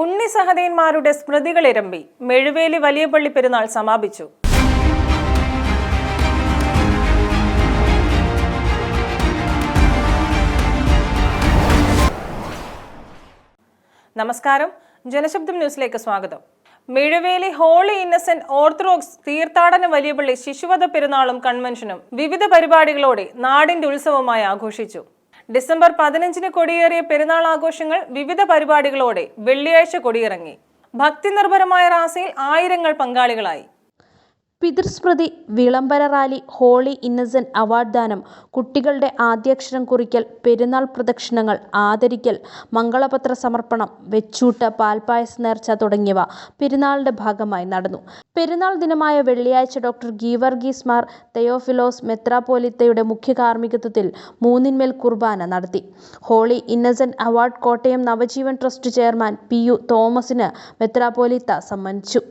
ഉണ്ണി സഹദേന്മാരുടെ സ്മൃതികളിരമ്പി മെഴുവേലി വലിയ പള്ളി പെരുന്നാൾ സമാപിച്ചു. നമസ്കാരം. ജനശബ്ദം ന്യൂസിലേക്ക് സ്വാഗതം. മെഴുവേലി ഹോളി ഇന്നസെന്റ് ഓർത്തഡോക്സ് തീർത്ഥാടന വലിയപള്ളി ശിശുവധ പെരുന്നാളും കൺവെൻഷനും വിവിധ പരിപാടികളോടെ നാടിന്റെ ഉത്സവമായി ആഘോഷിച്ചു. ഡിസംബർ പതിനഞ്ചിന് കൊടിയേറിയ പെരുന്നാൾ ആഘോഷങ്ങൾ വിവിധ പരിപാടികളോടെ വെള്ളിയാഴ്ച കൊടിയിറങ്ങി. ഭക്തി നിർഭരമായ റാസയിൽ ആയിരങ്ങൾ പങ്കാളികളായി. പിതൃസ്മൃതി വിളംബര റാലി ഹോളി ഇന്നസെന്റ് അവാർഡ് ദാനം കുട്ടികളുടെ ആദ്യാക്ഷരം കുറിക്കൽ പെരുന്നാൾ പ്രദക്ഷിണങ്ങൾ ആദരിക്കൽ മംഗളപത്ര സമർപ്പണം വെച്ചൂട്ട് പാൽപ്പായസ നേർച്ച തുടങ്ങിയവ പെരുന്നാളിന്റെ ഭാഗമായി നടന്നു. പെരുന്നാൾ ദിനമായ വെള്ളിയാഴ്ച ഡോക്ടർ ഗീവർഗീസ് മാർ തെയോഫിലോസ് മെത്രാപ്പോലിത്തയുടെ മുഖ്യ കാർമ്മികത്വത്തിൽ മൂന്നിന്മേൽ കുർബാന നടത്തി. Holy Innocent award Kottayam Navajeevan trust chairman P U തോമസിന് മെത്രാപ്പോലിത്ത സമ്മാനിച്ചു.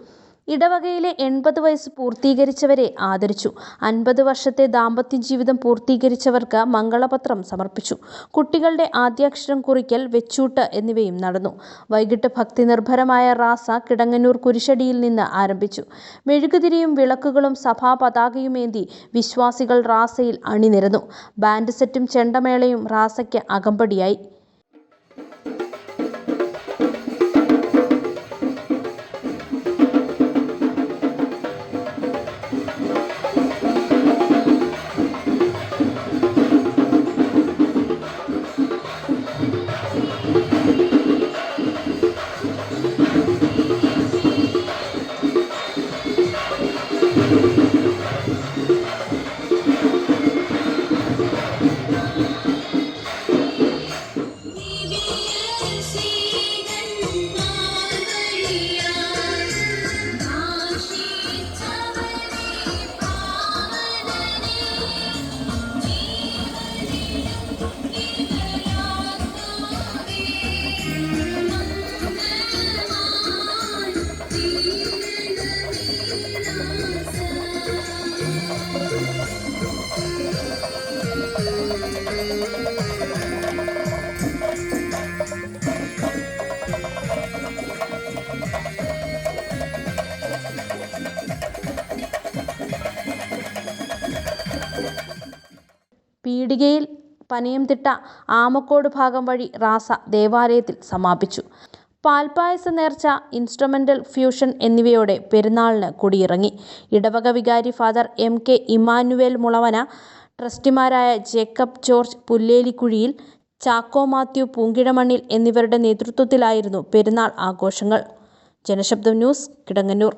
ഇടവകയിലെ എൺപത് വയസ്സ് പൂർത്തീകരിച്ചവരെ ആദരിച്ചു. അൻപത് വർഷത്തെ ദാമ്പത്യ ജീവിതം പൂർത്തീകരിച്ചവർക്ക് മംഗളപത്രം സമർപ്പിച്ചു. കുട്ടികളുടെ ആദ്യാക്ഷരം കുറിക്കൽ വെച്ചൂട്ട് എന്നിവയും നടന്നു. വൈകിട്ട് ഭക്തി നിർഭരമായ റാസ കിടങ്ങന്നൂർ കുരിശടിയിൽ നിന്ന് ആരംഭിച്ചു. മെഴുകുതിരിയും വിളക്കുകളും സഭാ പതാകയുമേന്തി വിശ്വാസികൾ റാസയിൽ അണിനിരന്നു. ബാൻഡ് സെറ്റും ചെണ്ടമേളയും റാസയ്ക്ക് അകമ്പടിയായി. പീടികയിൽ പനയംതിട്ട ആമക്കോട് ഭാഗം വഴി റാസ ദേവാലയത്തിൽ സമാപിച്ചു. പാൽപ്പായസ നേർച്ച ഇൻസ്ട്രുമെന്റൽ ഫ്യൂഷൻ എന്നിവയോടെ പെരുന്നാളിന് കൊടിയിറങ്ങി. ഇടവക വികാരി Father M K Emmanuel Mulavana ട്രസ്റ്റിമാരായ Jacob George Pullelikuzhiyil Chacko Mathew Poonkizhamannil എന്നിവരുടെ നേതൃത്വത്തിലായിരുന്നു പെരുന്നാൾ ആഘോഷങ്ങൾ. ജനശബ്ദം ന്യൂസ് കിടങ്ങന്നൂർ.